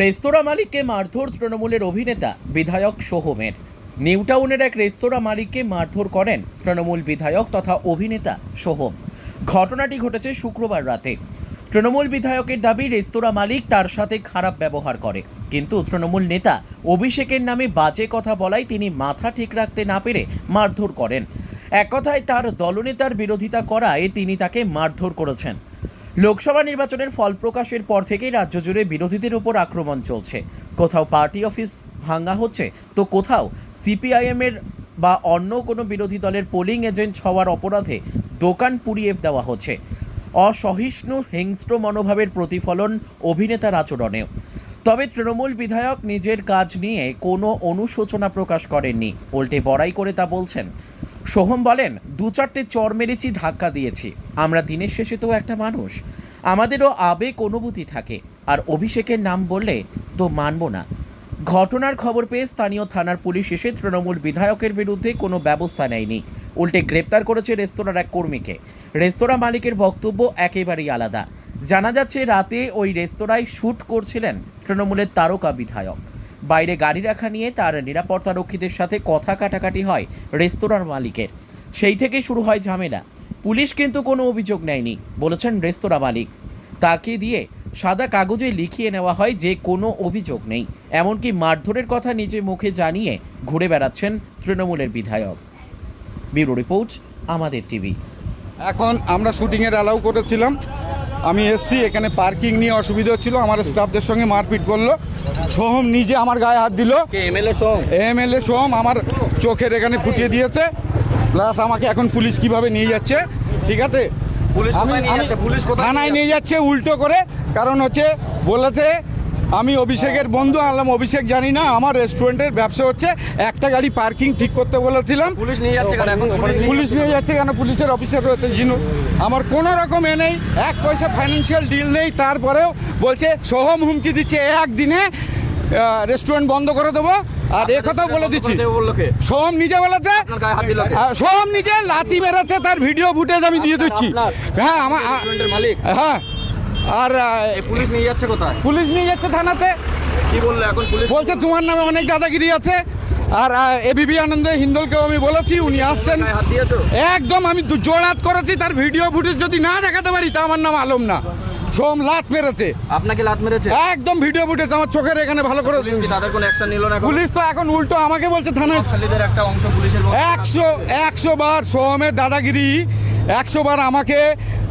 রেস্তোরাঁ মালিককে মারধর তৃণমূলের অভিনেতা বিধায়ক সোহমের নিউটাউনের এক রেস্তোরাঁ মালিককে মারধর করেন তৃণমূল বিধায়ক তথা অভিনেতা সোহম ঘটনাটি ঘটেছে শুক্রবার রাতে। তৃণমূল বিধায়কের দাবি, রেস্তোরাঁ মালিক তার সাথে খারাপ ব্যবহার করে। কিন্তু তৃণমূল নেতা অভিষেকের নামে বাজে কথা বলায় তিনি মাথা ঠিক রাখতে না পেরে মারধর করেন। এক কথায় তার দলনেতার বিরোধিতা করায় তিনি তাকে মারধর করেছেন। লোকসভা নির্বাচনের ফল প্রকাশের পর থেকেই রাজ্য জুড়ে বিরোধীদের উপর আক্রমণ চলছে। কোথাও পার্টি অফিস ভাঙা হচ্ছে, তো কোথাও সিপিআইএমের বা অন্য কোনো বিরোধী দলের পোলিং এজেন্ট হওয়ার অপরাধে দোকান পুড়িয়ে দেওয়া হচ্ছে। অসহিষ্ণু, হিংস্র মনোভাবের প্রতিফলন অভিনেতার আচরণেও। তবে তৃণমূল বিধায়ক নিজের কাজ নিয়ে কোনো অনুশোচনা প্রকাশ করেননি। উল্টে বড়াই করে তা বলছেন। সোহম বলেন, দু চারটে চর মেরেছি, ধাক্কা দিয়েছি। আমরা দিনের শেষে তো একটা মানুষ। আমাদেরও আবেগ অনুভূতি থাকে। আর অভিষেকের নাম বললে তো মানব না। ঘটনার খবর পেয়ে স্থানীয় থানার পুলিশ এসে তৃণমূল বিধায়কের বিরুদ্ধে কোনো ব্যবস্থা নেয়নি। উল্টে গ্রেপ্তার করেছে রেস্তোরাঁর এক কর্মীকে। রেস্তোরাঁ মালিকের বক্তব্য একেবারেই আলাদা। জানা যাচ্ছে, রাতে ওই রেস্তোরাঁয় শ্যুট করছিলেন তৃণমূলের তারকা বিধায়ক। বাইরে গাড়ি রাখা নিয়ে তার নিরাপত্তা রক্ষীদের সাথে কথা কাটাকাটি হয় রেস্তোরাঁর মালিকের। সেই থেকেই শুরু হয় ঝামেলা। পুলিশ কিন্তু কোনো অভিযোগ নেয়নি, বলেছেন রেস্তোরাঁ মালিক। তাকে দিয়ে সাদা কাগজে লিখিয়ে নেওয়া হয় যে কোনো অভিযোগ নেই। এমনকি মারধরের কথা নিজে মুখে জানিয়ে ঘুরে বেড়াচ্ছেন তৃণমূলের বিধায়ক। ব্যুরো রিপোর্ট, আমাদের টিভি। এখন আমরা শুটিংয়ের অ্যালাউ করেছিলাম। আমি এসছি এখানে পার্কিং নিয়ে অসুবিধা হচ্ছিল আমার স্টাফদের সঙ্গে মারপিট করল। সোহম নিজে আমার গায়ে হাত দিল। M MLA Som MLA Soham আমার চোখের এখানে ফুটিয়ে দিয়েছে। প্লাস আমাকে এখন পুলিশ কীভাবে নিয়ে যাচ্ছে ঠিক আছে? থানায় নিয়ে নিয়ে যাচ্ছে উল্টো করে কারণ হচ্ছে বলেছে আমি অভিষেকের বন্ধু আনলাম। অভিষেক জানি না আমার রেস্টুরেন্টের ব্যবসা হচ্ছে একটা গাড়ি পার্কিং ঠিক করতে বলেছিলাম। পুলিশ নিয়ে যাচ্ছে কেন এখন? পুলিশ নিয়ে যাচ্ছে কেন? পুলিশের অফিসার রয়েছে জিনু। আমার কোনো রকম এ নেই এক পয়সা ফাইন্যান্সিয়াল ডিল নেই। তারপরেও বলছে সোহম হুমকি দিচ্ছে একদিনে রেস্টুরেন্ট বন্ধ করে দেবো। আর এ কথাও বলে দিচ্ছি। সোহম নিজে বলেছে। সোহম নিজে লাতি মেরেছে তার ভিডিও ফুটেজ আমি দিয়ে দিচ্ছি। হ্যাঁ আমার মালিক। হ্যাঁ। আর পুলিশ নিয়ে যাচ্ছে কোথায়? পুলিশ নিয়ে যাচ্ছে থানাতে। কি বলল এখন পুলিশ? বলছে তোমার নামে অনেক দাদাগিরি আছে। আর এবিবি আনন্দ হিন্দলকেও আমি বলেছি উনি আসছেন। একদম আমি জোড়াত করেছি তার ভিডিও ফুটেজ যদি না দেখাতে পারি তা আমার নাম আলম না। সোম লাত মেরেছে। আপনাকে লাত মেরেছে? একদম ভিডিও ফুটেজ আমার চোখের এখানে ভালো করে তাদের কোনো অ্যাকশন নিল না পুলিশ তো এখন উল্টো আমাকে বলছে থানায় নকশালীদের একটা অংশ পুলিশের একশো একশো বার সোহমের দাদাগিরি একশো বার আমাকে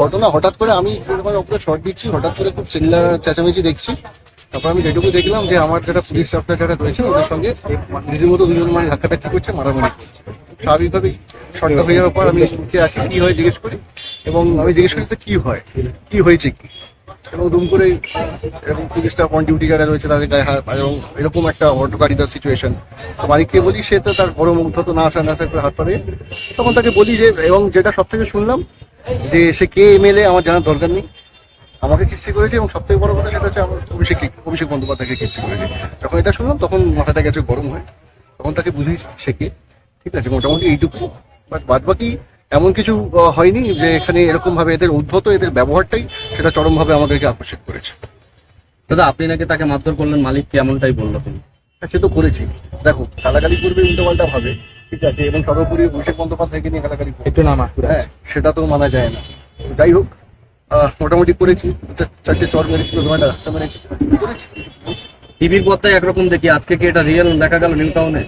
ঘটনা হঠাৎ করে আমি ওপরে শর্ট দিচ্ছি, হঠাৎ করে খুব চিল্লা চেঁচামেচি দেখছি। তারপর আমি যেটুকু দেখলাম যে আমার যারা পুলিশ স্টাফরা যারা রয়েছে, ওদের সঙ্গে রীতিমতো দুজন মানে ধাক্কাধাক্কি করছে, মারামারি করছে। স্বাভাবিকভাবেই শর্টটা হয়ে যাওয়ার পর আমি নিচে আসি, কি হয় জিজ্ঞেস করি এবং আমি জিজ্ঞেস করি কি হয়, কি হয়েছে কি? এবং দুম করে এরকম পুলিশ স্টাফ অন ডিউটি যারা রয়েছে তাদের গায়ে হাত এবং এরকম একটা হটকারিতার সিচুয়েশন তো মালিককে বলি, সে তো তার বড় মুগ্ধ, তো না আসা না আসা করে হাত পাড়ে তখন তাকে বলি যে, এবং যেটা সব থেকে শুনলাম যে সে কে এমএলএ আমার জানার দরকার নেই। আমাকে কিস্তি করেছে এবং সব থেকে বড় কথা সেটা হচ্ছে আমার অভিষেক অভিষেক বন্দ্যোপাধ্যায়কে কিস্তি করেছে। যখন এটা শুনলাম তখন মাথাটা গেছে গরম হয়। তখন তাকে বুঝিয়েছি সে কে। ঠিক আছে মোটামুটি এইটুকু। বাট বাদ বাকি এমন কিছু হয়নি যে এখানে এরকম ভাবে এদের উদ্ভূত এদের ব্যবহারটাই সেটা চরমভাবে আমাদেরকে আকর্ষিত করেছে। দাদা আপনি নাকি তাকে মারধর করলেন? মালিক এমনটাই বলল? তুমি হ্যাঁ, সে তো করেছি। দেখো গালাগালি করবে উল্টো পাল্টা ভাবে। ঠিক আছে এবং সর্বোপরি অভিষেক বন্দ্যোপাধ্যায়কে নিয়ে গালাগালি একটু নামা হ্যাঁ সেটা তো মানা যায় না। যাই হোক মোটামুটি করেছি। চারটে চর মেরেছি ঘণ্টা রাস্তা মেরেছি করেছি টিভির পর্দায় একরকম দেখি আজকে কি এটা রিয়েল দেখা গেল নিউ টাউনে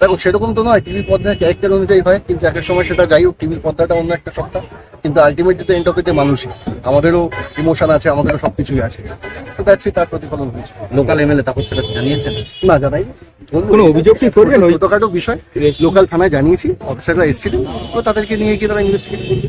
দেখো সেরকম তো নয় টিভির পর্দায় ক্যারেক্টার অনুযায়ী হয় কিন্তু এক এক সময় সেটা যাই হোক টিভির পর্দাটা অন্য একটা সত্তা কিন্তু আলটিমেটলি তো এন্ড অফ মানুষই। আমাদেরও ইমোশন আছে আমাদেরও সব কিছুই আছে তো দ্যাটস তার প্রতিফলন হয়েছে। লোকাল এমএলএ তাপস সেটা জানিয়েছেন? না জানাই কোনো অভিযোগ কি করবেন ওই ছোটখাটো বিষয় লোকাল থানায় জানিয়েছি অফিসাররা এসেছিলেন। তো তাদেরকে নিয়ে গিয়ে তারা ইনভেস্টিগেট করবে